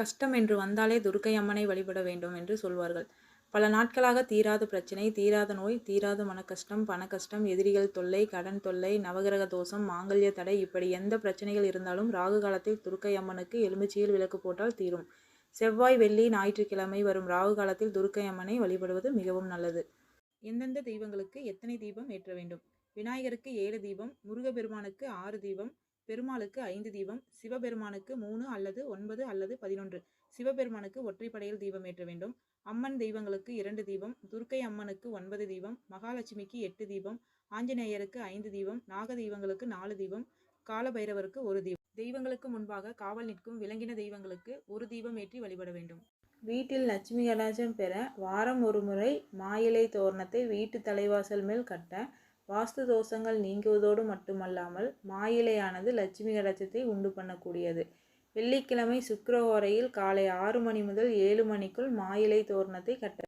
கஷ்டம் என்று வந்தாலே துர்க்கை அம்மனை வழிபட வேண்டும் என்று சொல்வார்கள். பல நாட்களாக தீராத பிரச்சனை தீராத நோய் தீராத மனக்கஷ்டம் பணக்கஷ்டம் எதிரிகள் தொல்லை கடன் தொல்லை நவகிரக தோஷம் மாங்கல்ய தடை இப்படி எந்த பிரச்சனைகள் இருந்தாலும் ராகு காலத்தில் துர்க்கை அம்மனுக்கு எலுமிச்சையில் விளக்கு போட்டால் தீரும். செவ்வாய் வெள்ளி ஞாயிற்றுக்கிழமை வரும் ராகு காலத்தில் துர்க்கை அம்மனை வழிபடுவது மிகவும் நல்லது. எந்தெந்த தெய்வங்களுக்கு எத்தனை தீபம் ஏற்ற வேண்டும்? விநாயகருக்கு ஏழு தீபம் முருகப்பெருமானுக்கு ஆறு தீபம் பெருமாளுக்கு ஐந்து தீபம் சிவபெருமானுக்கு மூணு அல்லது ஒன்பது அல்லது பதினொன்று. சிவபெருமானுக்கு ஒற்றைப்படையில் தீபம் ஏற்ற வேண்டும். அம்மன் தெய்வங்களுக்கு இரண்டு தீபம் துர்க்கை அம்மனுக்கு ஒன்பது தீபம் மகாலட்சுமிக்கு எட்டு தீபம் ஆஞ்சநேயருக்கு ஐந்து தீபம் நாக தெய்வங்களுக்கு நாலு தீபம் காலபைரவருக்கு ஒரு தீபம். தெய்வங்களுக்கு முன்பாக காவல் நிற்கும் விலங்கின தெய்வங்களுக்கு ஒரு தீபம் ஏற்றி வழிபட வேண்டும். வீட்டில் லட்சுமி கடாட்சம் பெற வாரம் ஒரு முறை மாயிலை தோரணத்தை வீட்டு தலைவாசல் மேல் கட்ட வாஸ்து தோஷங்கள் நீங்குவதோடு மட்டுமல்லாமல் மாயிலையானது லட்சுமி கடாட்சத்தை உண்டு பண்ணக்கூடியது. வெள்ளிக்கிழமை சுக்கிரஹோரையில் காலை ஆறு மணி முதல் ஏழு மணிக்குள் மாயிலை தோரணத்தை கட்ட